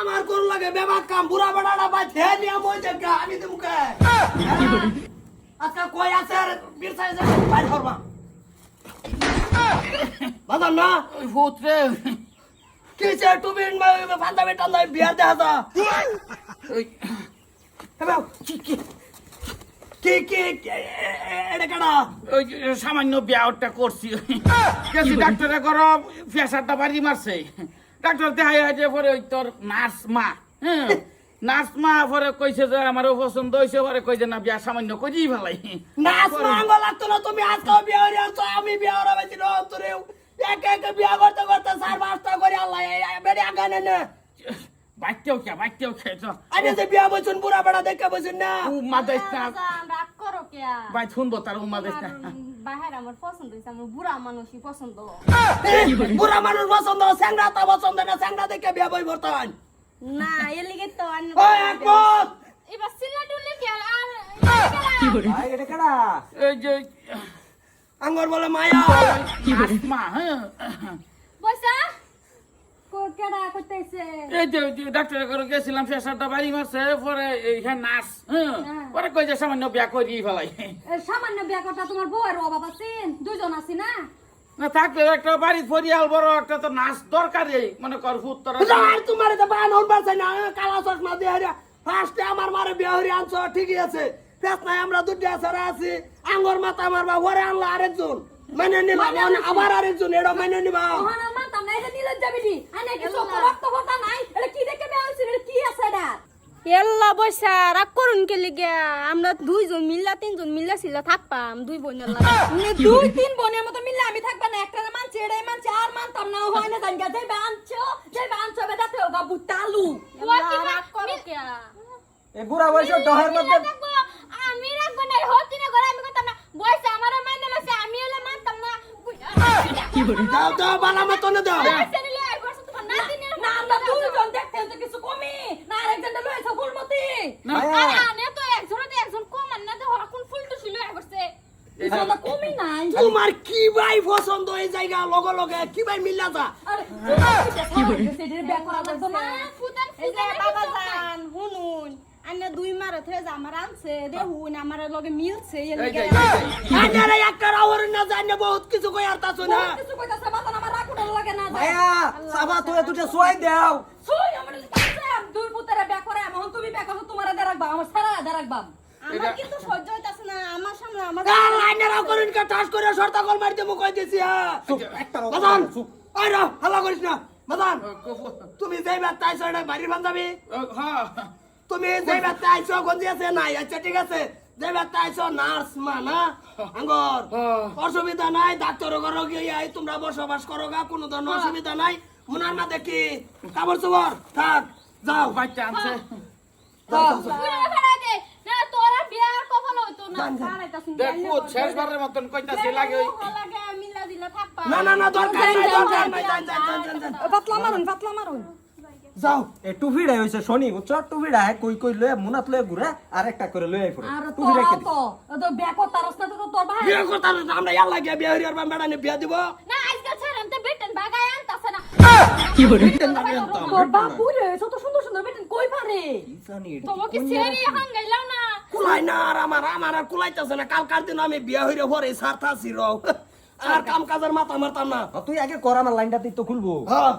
আমার কোন লাগে কাম বুড়া বড়াটা নিয়া মই জায়গা আমি তো আজকে কই আছে বীর সাইজ বাইর করবা। বাজান না? ওই ভূত রে। কি সে তুমি ফান্দা বেটা নাই বিয়ার দেখা হেবাও কি কি? কি কি এটা কেডা? ওই সামান্য বিয়াটা করছি। গেছি ডাক্তারে করো প্রেশারটা বাড়ি মারছে। ডাক্তার দেখাই হয়েছে পরে ওই তোর নার্স মা হ্যাঁ? নার্স মা পরে কইছে যে আমারও পছন্দ হয়েছে পরে কইছে না বিয়া সামান্য করেই ভালাই নাচ মাঙ্গ লাগতো না তুমি আজকে বিয়া হয়ে আনছো আমি বিয়া হয়ে বেশি না তোরে এক এক বিয়া করতে করতে চার পাঁচটা করে আল্লাহ বেড়ে আগানে না বাইতেও কে বাইতেও খেয়েছ আরে যে বিয়া বসুন বুড়া বেড়া দেখে বসুন না। উমা দেশ না। রাগ করো কে বাই শুনব তার উমা দেশ না। আমার পছন্দ হয়েছে আমার বুড়া মানুষই পছন্দ। বুড়া মানুষ পছন্দ স্যাংরা তা পছন্দ না স্যাংরা দেখে বিয়ে বই বর্তমান না এর লিগে তো একমত! এবার সিলা ডুলে কে আর ভাই এটা কেডা? এই যে আঙ্গর বলে মায়া। মা হ্যাঁ। কো কেডা করতেছে এই যে যে ডাক্তারের ঘরে গেছিলাম প্রেশারটা বাড়ি মারছে পরে এইখানে নার্স হ্যাঁ পরে কই যে সামান্য বিয়া করিয়ে ফেলাই। সামান্য বিয়া করতে তোমার বউয়ের অভাব আছে? দুজন আছি না? না থাকলে একটা বাড়ি ফরিয়াল বড় একটা তো নাচ দরকারই মনে কর উত্তর আর তোমার তো বান হল না কালা চশমা দিয়ে হারিয়া ফার্স্টে আমার মারে বিয়া হয়ে আনছো ঠিকই আছে। ফেস নাই আমরা দুটো আসারা আছি। আঙ্গর মাথা মারবা ওরে আনলা আরেকজন। মেনে নিবা আবার আরেকজন এটা মেনে নিবা। ওহানা মানতাম এটা নিলে যাবি দি আনে কি সব রক্ত ফটা নাই? এটা কি দেখে বিয়া হইছে? এটা কি আছে এটা? এল্লা বৈসা রাগ করুন কে লিগে? আমরা দুইজন মিল্লা তিনজন মিল্লা ছিল থাকপাম দুই বোনের লাগে। দুই তিন বোনের মতো মিল্লা আমি থাকবা না। একটা মানছি এটাই মানছি আর মানতাম না। হয় না জানি যাই বানছো বুড়া মধ্যে আমি রাখব না হতি না ঘরে আমি করতাম না বয়সে আমার মাইনে লসে আমি এলে মানতাম না দাও দাও বালা মতো না দাও না আমরা দুজন দেখতে তো কিছু কমি না আরেকজনটা লয়েছে ফুলমতি ভাইয়া আনে তো একজনতে একজন কম না তো কোন ফুল তো ছিল করছে কমি নাই। তোমার কি ভাই পছন্দ এই জায়গা লগে লগে? কি ভাই মিল্লা যা। আরে কি বলে? বাবা জান হুনুন। আন্না দুই মারে থে যা আমার আনছে দেহুন আমার লগে মিলছে যে, লিগে যে। আরে একটা রাওয়ার না জানে বহুত কিছু কই আর তাছো না কিছু কইতাছে বাবা আমার রাখুন লাগে না ভাইয়া সাবা তুই দুটো সোয়াই দাও। শুই আমার কাছে দুই পুতরা ব্যাক করে এখন তুমি ব্যাক করো তোমার দে রাখবা আমার সারা দে রাখবা। আমার কিন্তু সহ্য হইতাছে না আমার সামনে আমার লাইনে রাও করেন কা টাস করে শর্তা কল মারি দেবো কই দিছি হ্যাঁ একটা বাদান আই রা হালা করিস না। বাদান তুমি যেই বাত তাইছো এটা বাড়ির বান্ধাবি হ্যাঁ। তুমি যেই বাত তাইছো গঞ্জি আছে নাই? আচ্ছা ঠিক আছে। যেই বাত তাইছো নার্স মা না? আঙ্গর। অসুবিধা নাই ডাক্তার ঘর গিয়ে তোমরা বসবাস করো গা কোনো ধরনের অসুবিধা নাই। মুনার মা দেখি। কাপড় চোপড় থাক যাও। বাচ্চা আনছে। না তোরা বিয়ার কপাল হইতো না। জান, জান। বাড়াইতাছ দেখো শেষবারের মতন কইতাছে লাগে ওই লাগে মিলা দিলে থাকবা। না দরকার নাই দরকার নাই যান যান যান যান, যান পাতলা মারুন পাতলা মারুন। যাও এ টুফিডা হইছে শনি উচ্চ টুফিডা হে কই কই লয়ে মুনাত লয়ে ঘুরে আর একটা করে লয়ে পড়ে আর তোরা কে তো তো ব্যাক তারস না তো তোর ভাই। হবে না, আমরা ইয়ার লাগে বিয়ে হরিয়ার বা মেডানে বিয়ে দিব। না আজকাল ছাড়াম তো বেটন বাগায় আনতাছে না। জানি তোর বাপু রে কত সুন্দর সুন্দর বেটন কই পারে? জানি তোমাকে সেরি হাঙ্গাইলাও না। কুলাই না আর আমার আমার আর কুলাইতেছে না। কালকার দিন আমি বিয়া হইরে পরে সারতাছি রও আর কাম কাজের মাথা মারতাম না। তুই আগে কর আমার লাইনটা তুই তো খুলবো। হ্যাঁ।